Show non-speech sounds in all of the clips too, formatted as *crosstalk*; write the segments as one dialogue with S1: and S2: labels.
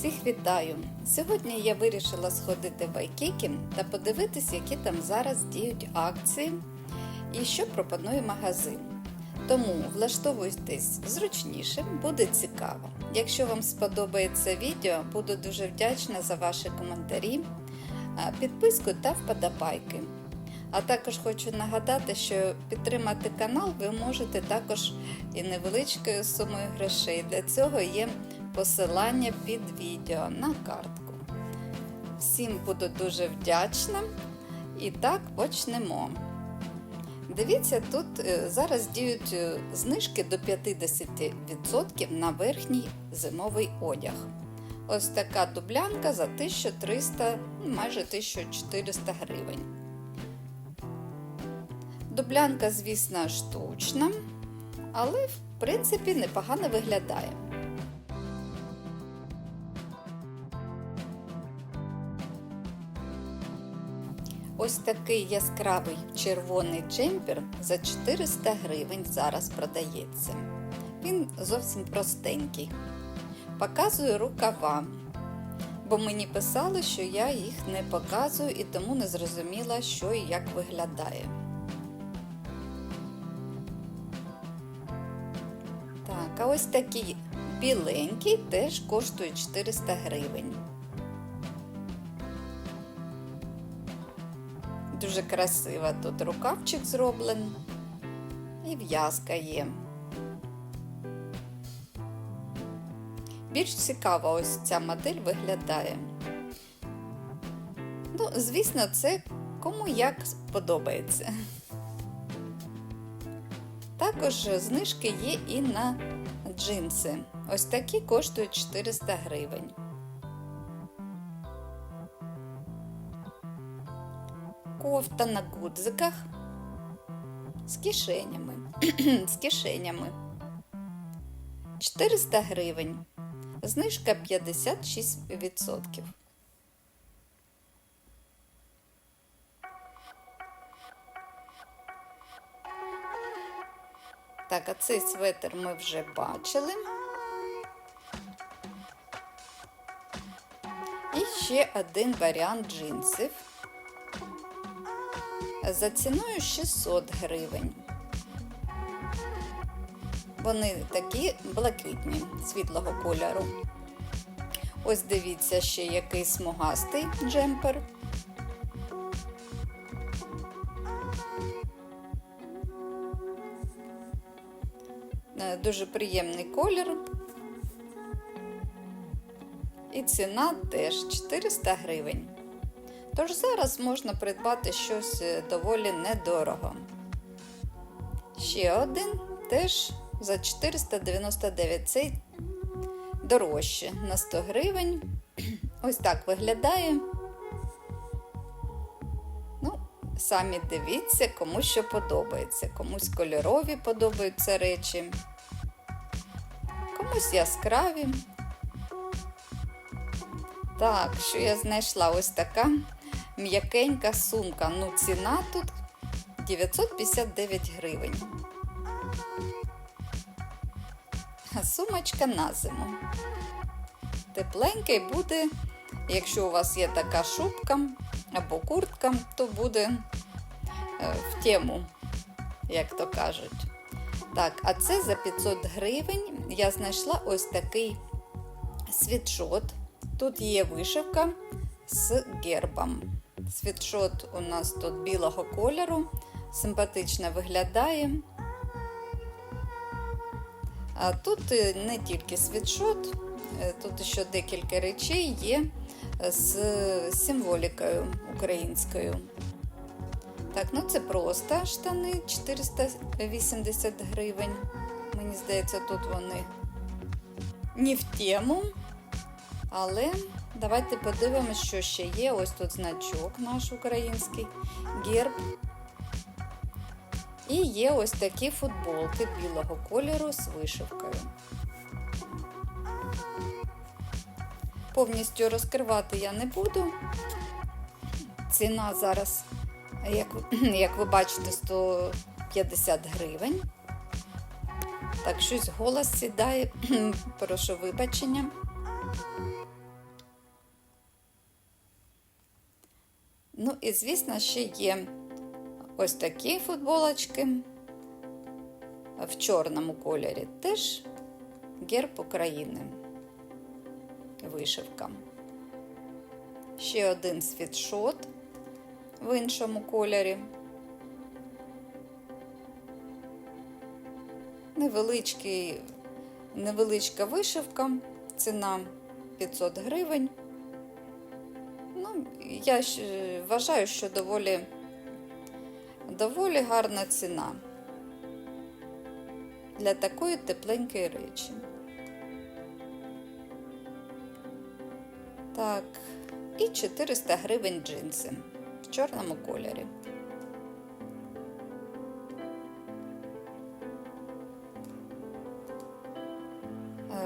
S1: Всіх вітаю! Сьогодні я вирішила сходити в Айкікі та подивитись, які там зараз діють акції і що пропонує магазин. Тому влаштовуйтесь зручніше, буде цікаво. Якщо вам сподобається відео, буду дуже вдячна за ваші коментарі, підписку та вподобайки. А також хочу нагадати, що підтримати канал ви можете також і невеличкою сумою грошей. Для цього є посилання під відео на картку. Всім буду дуже вдячна. І так почнемо. Дивіться, тут е, зараз діють е, знижки до 50% на верхній зимовий одяг. Ось така дублянка за 1300, ну, майже 1400 гривень. Дублянка, звісно, штучна, але в принципі непогано виглядає. Ось такий яскравий червоний джемпер за 400 гривень зараз продається. Він зовсім простенький. Показую рукава, бо мені писали, що я їх не показую і тому не зрозуміла, що і як виглядає. Так, а ось такий біленький теж коштує 400 гривень. Дуже красиво тут рукавчик зроблений і в'язка є. Більш цікаво ось ця модель виглядає. Ну, звісно, це кому як подобається. Також знижки є і на джинси. Ось такі коштують 400 гривень. Кофта на гудзиках з кишенями. *clears throat* з кишенями. 400 гривень. Знижка 56%. Так, а цей светр ми вже бачили. І ще один варіант джинсів за ціною 600 гривень. Вони такі блакитні, світлого кольору. Ось дивіться ще який смугастий джемпер. Е, Дуже приємний колір. І ціна теж 400 гривень. Тож зараз можна придбати щось е, доволі недорого. Ще один теж за 499 цей дорожче на 100 гривень. *clears throat* Ось так виглядає. Ну, самі дивіться, кому що подобається. Комусь кольорові подобаються речі, комусь яскраві. Так, що я знайшла ось така м'якенька сумка. Ну, ціна тут 959 гривень. Сумочка на зиму. Тепленький буде, якщо у вас є така шубка або куртка, то буде е, в тему, як то кажуть. Так, а це за 500 гривень я знайшла ось такий світшот. Тут є вишивка з гербом. Світшот у нас тут білого кольору, симпатично виглядає. А тут е, не тільки світшот, е, тут ще декілька речей є з символікою українською. Так, ну це просто штани 480 гривень. Мені здається, тут вони не в тему. Але давайте подивимося, що ще є. Ось тут значок наш український, герб. І є ось такі футболки білого кольору з вишивкою. Повністю розкривати я не буду. Ціна зараз, як, *clears throat* як ви бачите, 150 гривень. Так, щось голос сідає, *clears throat* прошу вибачення. І, звісно, ще є ось такі футболочки в чорному кольорі. Теж герб України. Вишивка. Ще один світшот в іншому кольорі. Невеличкий, невеличка вишивка, ціна 500 гривень. Я вважаю, що доволі, доволі гарна ціна для такої тепленької речі. Так, і 400 гривень джинси в чорному кольорі.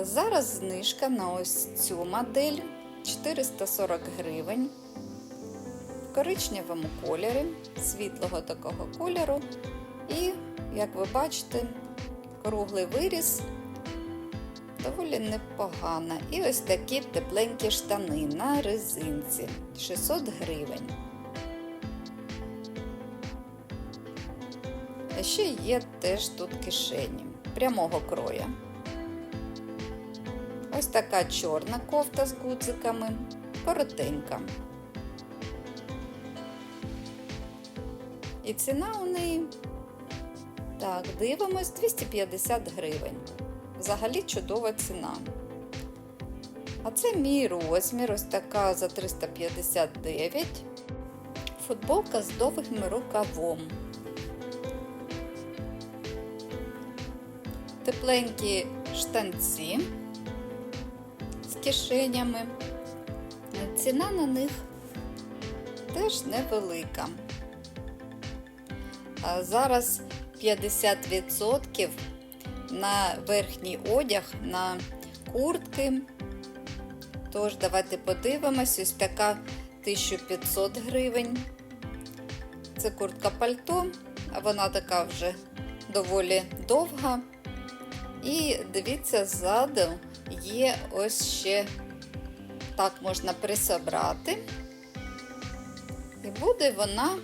S1: Е, Зараз знижка на ось цю модель 440 гривень коричневому кольорі, світлого такого кольору. І, як ви бачите, круглий виріс доволі непогано. І ось такі тепленькі штани на резинці 600 гривень. А ще є теж тут кишені прямого кроя. Ось така чорна кофта з гудзиками, коротенька. І ціна у неї, так, дивимось, 250 гривень. Взагалі чудова ціна. А це мій розмір, ось така за 359. Футболка з довгим рукавом. Тепленькі штанці з кишенями. Ціна на них теж невелика. Зараз 50% на верхній одяг, на куртки. Тож, давайте подивимось, ось така 1500 гривень. Це куртка пальто, вона така вже доволі довга. І дивіться, ззаду є ось ще так можна присобрати. І буде вона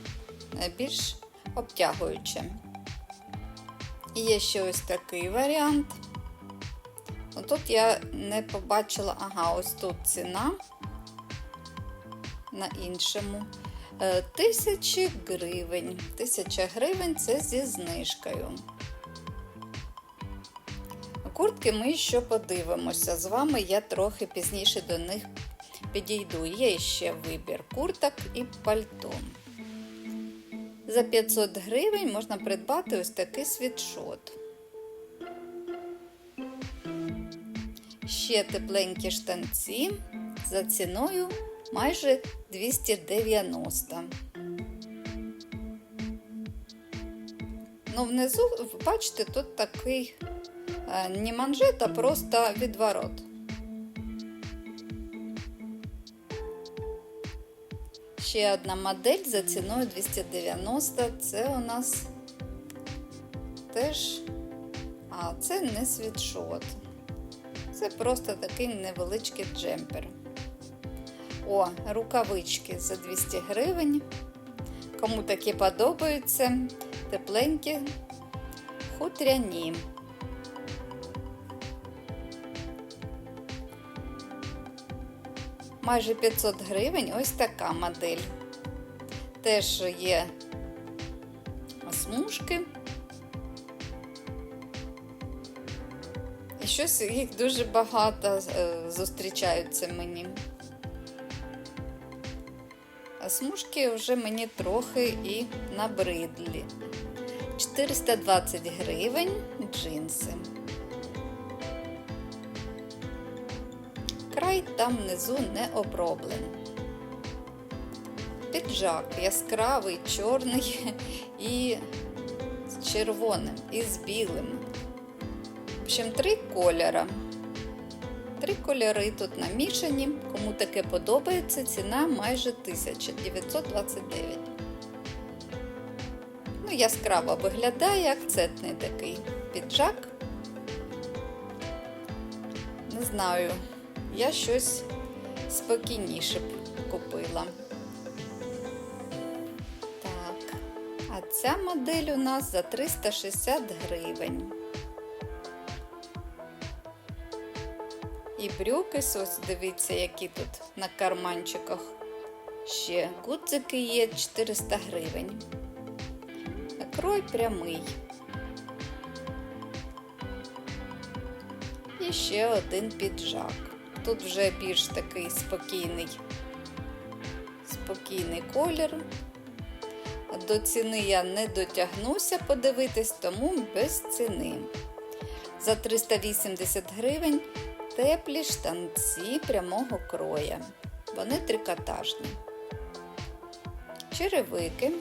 S1: більш обтягуюча. І є ще ось такий варіант. Тут я не побачила, ага, ось тут ціна на іншому. Е, Тисячі гривень. Тисяча гривень це зі знижкою. Куртки ми ще подивимося. З вами я трохи пізніше до них підійду. Є ще вибір курток і пальто. За 500 гривень можна придбати ось такий світшот. Ще тепленькі штанці за ціною майже 290. Ну, внизу, бачите, тут такий е, не манжет, а просто відворот. Ще одна модель за ціною 290. Це у нас теж, а це не світшот. Це просто такий невеличкий джемпер. О, рукавички за 200 гривень. Кому такі подобаються, тепленькі, хутряні. Майже 500 гривень ось така модель. Теж є смужки. І щось їх дуже багато е, зустрічаються мені. А смужки вже мені трохи і набридлі. 420 гривень джинси. Там внизу не оброблений. Піджак яскравий, чорний *laughs* і з червоним, і з білим. В общем, три кольора. Три кольори тут намішані. Кому таке подобається, ціна майже 1929. Ну, яскраво виглядає, акцентний такий піджак. Не знаю, я щось спокійніше б купила. Так, а ця модель у нас за 360 гривень. І брюки, ось дивіться, які тут на карманчиках. Ще гудзики є 400 гривень. А крой прямий. І ще один піджак. Тут вже більш такий спокійний, спокійний колір. До ціни я не дотягнуся подивитись, тому без ціни. За 380 гривень теплі штанці прямого кроя. Вони трикотажні. Черевики.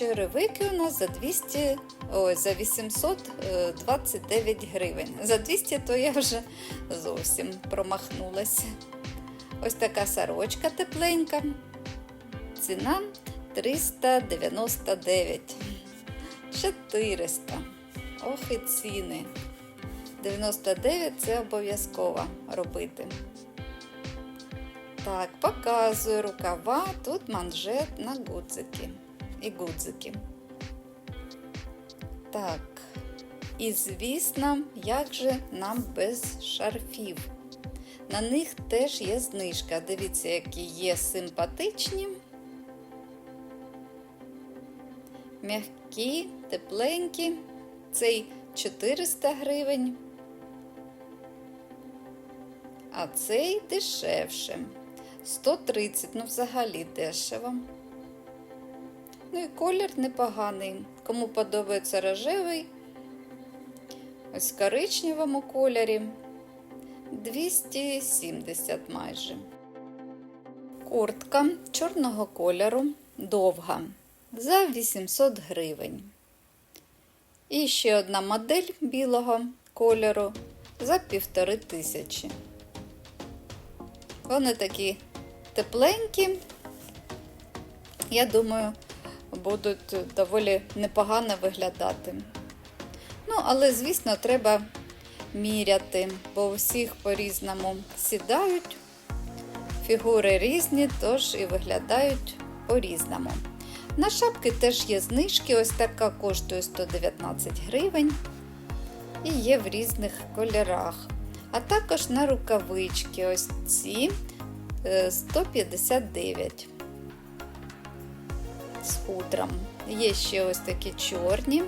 S1: Черевики у нас за 200, ой, за 829 гривень. За 200 то я вже зовсім промахнулася. Ось така сорочка тепленька. Ціна 399. 400. Ох і ціни. 99 це обов'язково робити. Так, показую рукава, тут манжет на гудзики і гудзики. Так, і звісно, як же нам без шарфів? На них теж є знижка. Дивіться, які є симпатичні, м'які, тепленькі. Цей 400 гривень. А цей дешевше. 130, ну взагалі дешево. Ну і колір непоганий. Кому подобається рожевий, ось в коричневому кольорі 270 майже. Куртка чорного кольору довга за 800 гривень. І ще одна модель білого кольору за півтори тисячі. Вони такі тепленькі, я думаю, будуть доволі непогано виглядати. Ну, але, звісно, треба міряти, бо всіх по-різному сідають, фігури різні, тож і виглядають по-різному. На шапки теж є знижки, ось така коштує 119 гривень і є в різних кольорах. А також на рукавички ось ці 159 з хутром. Є ще ось такі чорні,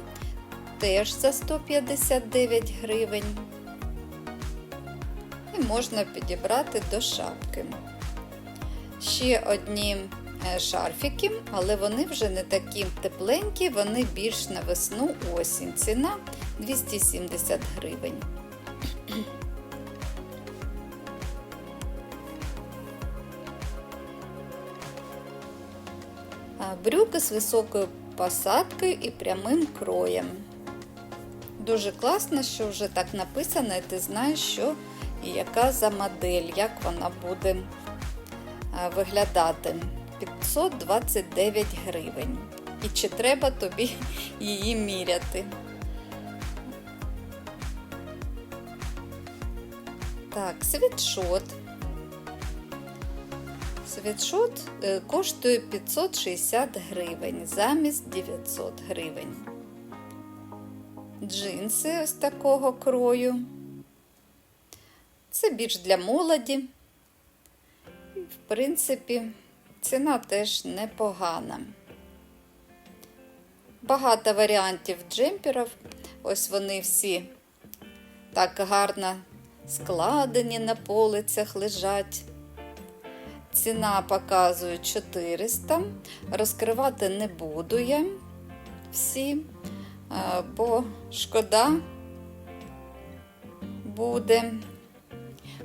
S1: теж за 159 гривень. І можна підібрати до шапки. Ще одні шарфіки, але вони вже не такі тепленькі, вони більш на весну осінь. Ціна 270 гривень. Брюки з високою посадкою і прямим кроєм. Дуже класно, що вже так написано, і ти знаєш, що і яка за модель, як вона буде виглядати. 529 гривень. І чи треба тобі *laughs* її міряти? Так, світшот. Світшот коштує 560 гривень замість 900 гривень. Джинси ось такого крою. Це більш для молоді. В принципі, ціна теж непогана. Багато варіантів джемперів. Ось вони всі так гарно складені на полицях лежать. Ціна показує 400. Розкривати не буду я всі, бо шкода буде.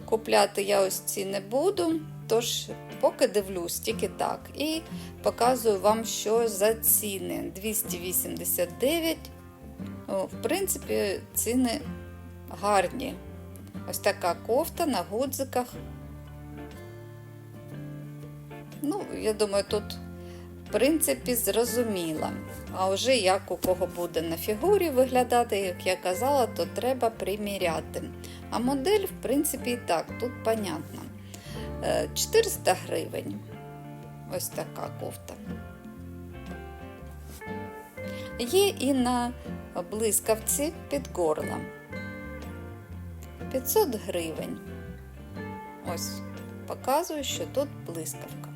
S1: Купляти я ось ці не буду, тож поки дивлюсь тільки так. І показую вам, що за ціни 289. В принципі, ціни гарні. Ось така кофта на гудзиках. Ну, я думаю, тут, в принципі, зрозуміла. А вже як у кого буде на фігурі виглядати, як я казала, то треба приміряти. А модель, в принципі, і так, тут понятно. 400 гривень. Ось така кофта. Є і на блискавці під горлом. 500 гривень. Ось показую, що тут блискавка.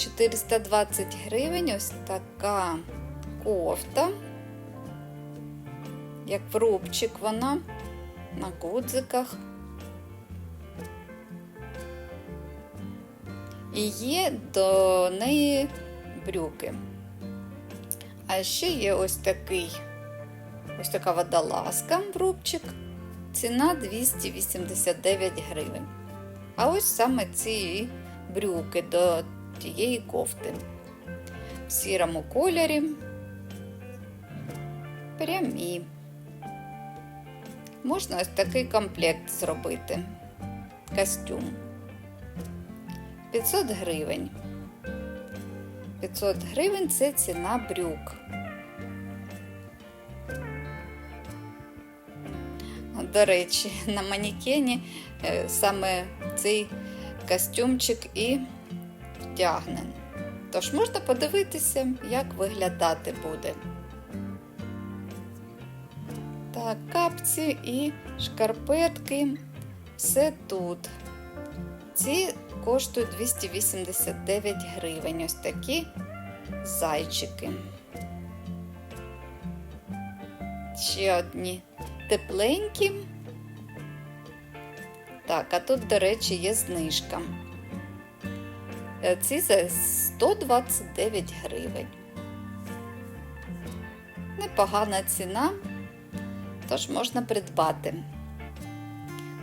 S1: Чотириста двадцять гривень ось така кофта, як в рубчик вона на гудзиках. І є до неї брюки. А ще є ось такий, ось така водолазка в. Ціна 289 гривень. А ось саме ці брюки до тієї кофти. В сірому кольорі. Прямі. Можна ось такий комплект зробити. Костюм. 500 гривень. 500 гривень це ціна брюк. До речі, на манекені е, саме цей костюмчик і вдягнен. Тож можна подивитися, як виглядати буде. Так, капці і шкарпетки. Все тут. Ці коштують 289 гривень. Ось такі зайчики. Ще одні тепленькі. Так, а тут, до речі, є знижка. Е, Ці за 129 гривень. Непогана ціна, тож можна придбати.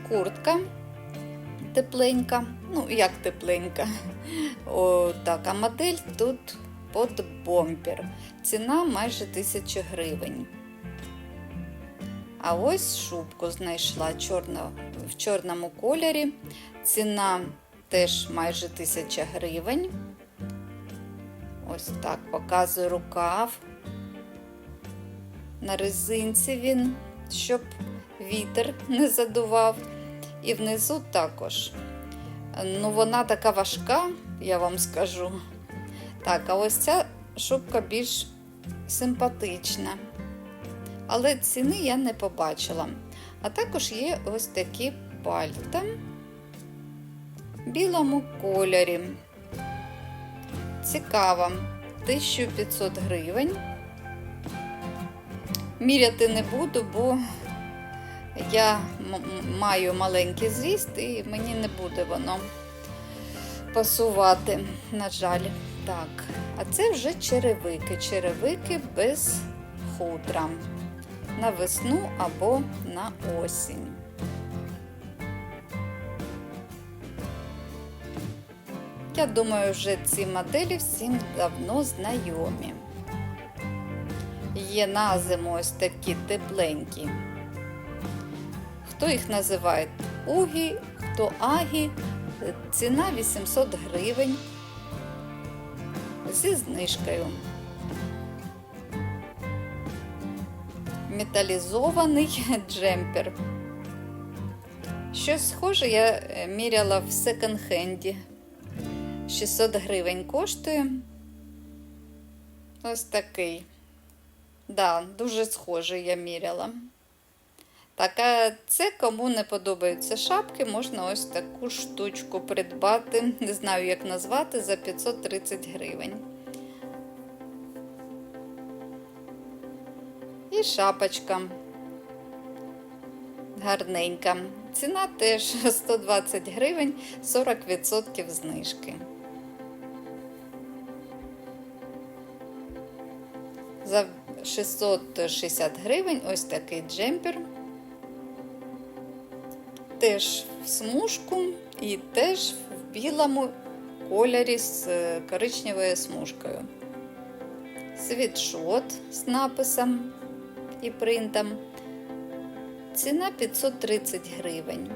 S1: Куртка тепленька, ну як тепленька. О, так, а модель тут под бомпер. Ціна майже 1000 гривень. А ось шубку знайшла чорно, в чорному кольорі. Ціна теж майже 1000 гривень. Ось так показую рукав. На резинці він, щоб вітер не задував. І внизу також. Ну, вона така важка, я вам скажу. Так, а ось ця шубка більш симпатична. Але ціни я не побачила. А також є ось такі пальта білому кольорі. Цікаво. 1500 гривень. Міряти не буду, бо я маю маленький зріст і мені не буде воно пасувати, на жаль. Так, а це вже черевики. Черевики без хутра. На весну або на осінь. Я думаю, вже ці моделі всім давно знайомі. Є на зиму ось такі тепленькі. Хто їх називає угі, хто агі, ціна 800 гривень зі знижкою. Металізований *laughs* джемпер. Щось схоже я міряла в секонд-хенді. 600 гривень коштує. Ось такий. Да, дуже схожий я міряла. Так, а це кому не подобаються шапки, можна ось таку штучку придбати. Не знаю, як назвати, за 530 гривень. І шапочка гарненька. Ціна теж *laughs* 120 гривень, 40% знижки. За 660 гривень ось такий джемпер. Теж в смужку і теж в білому кольорі з коричневою смужкою. Світшот з написом і принтом. Ціна 530 гривень.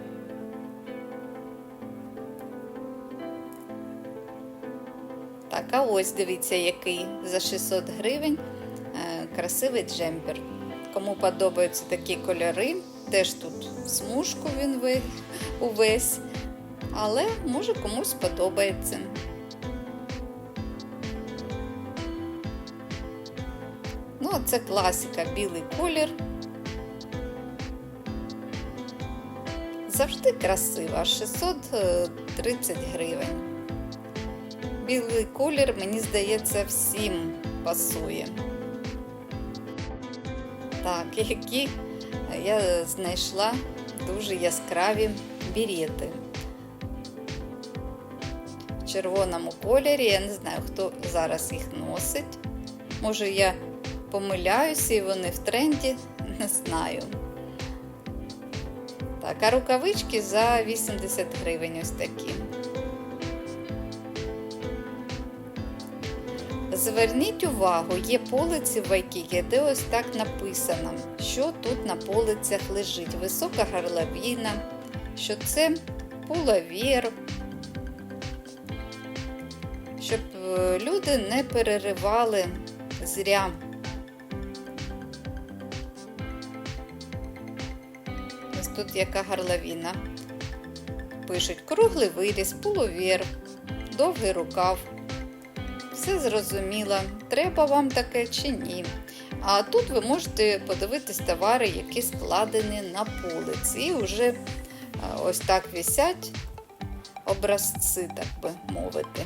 S1: Так, а ось дивіться, який за 600 гривень красивий джемпер. Кому подобаються такі кольори, теж тут смужку він увесь, але може комусь подобається. Ну, це класика, білий колір. Завжди красива, 630 гривень. Білий колір, мені здається, всім пасує. Так, *laughs* які я знайшла дуже яскраві бірети. В червоному кольорі, я не знаю, хто зараз їх носить. Може, я помиляюся і вони в тренді, *laughs* не знаю. Так, а рукавички за 80 гривень ось такі. Зверніть увагу, є полиці в Вайкікі, де ось так написано, що тут на полицях лежить. Висока горловина, що це пуловір, щоб е, люди не переривали зря. Ось тут яка горловина. Пишуть круглий виріз, половір, довгий рукав. Все зрозуміло, треба вам таке чи ні. А тут ви можете подивитись товари, які складені на полиці. І вже е, ось так висять образці, так би мовити.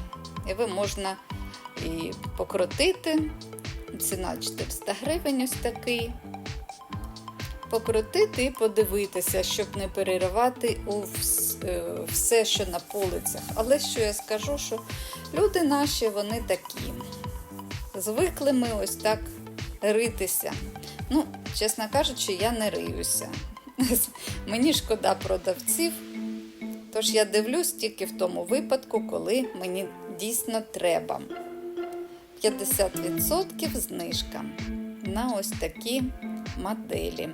S1: І ви можна і покрутити. Ціна 400 гривень ось такий. Покрутити і подивитися, щоб не переривати у вс- е, все, що на полицях. Але що я скажу, що люди наші, вони такі. Звикли ми ось так ритися. Ну, чесно кажучи, я не риюся. *laughs* Мені шкода продавців. Тож я дивлюсь тільки в тому випадку, коли мені дійсно треба. 50% знижка на ось такі моделі.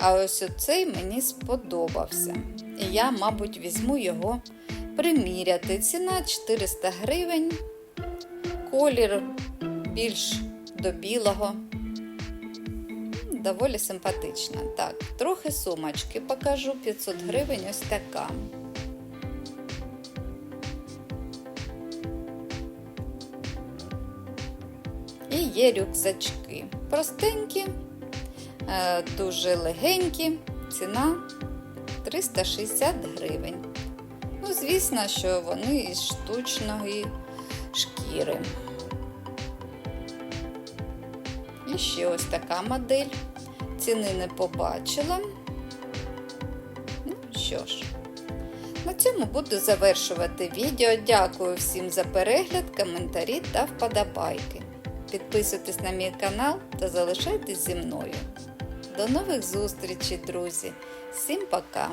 S1: А ось оцей мені сподобався. І я, мабуть, візьму його приміряти. Ціна 400 гривень, колір більш до білого. Доволі симпатична. Так, трохи сумочки покажу. 500 гривень ось така. І є рюкзачки. Простенькі, е, дуже легенькі, ціна 360 гривень. Ну, звісно, що вони із штучної шкіри. І ще ось така модель. Ціни не побачила. Ну що ж, на цьому буду завершувати відео. Дякую всім за перегляд, коментарі та вподобайки. Підписуйтесь на мій канал та залишайтесь зі мною. До нових зустрічей, друзі! Всім пока!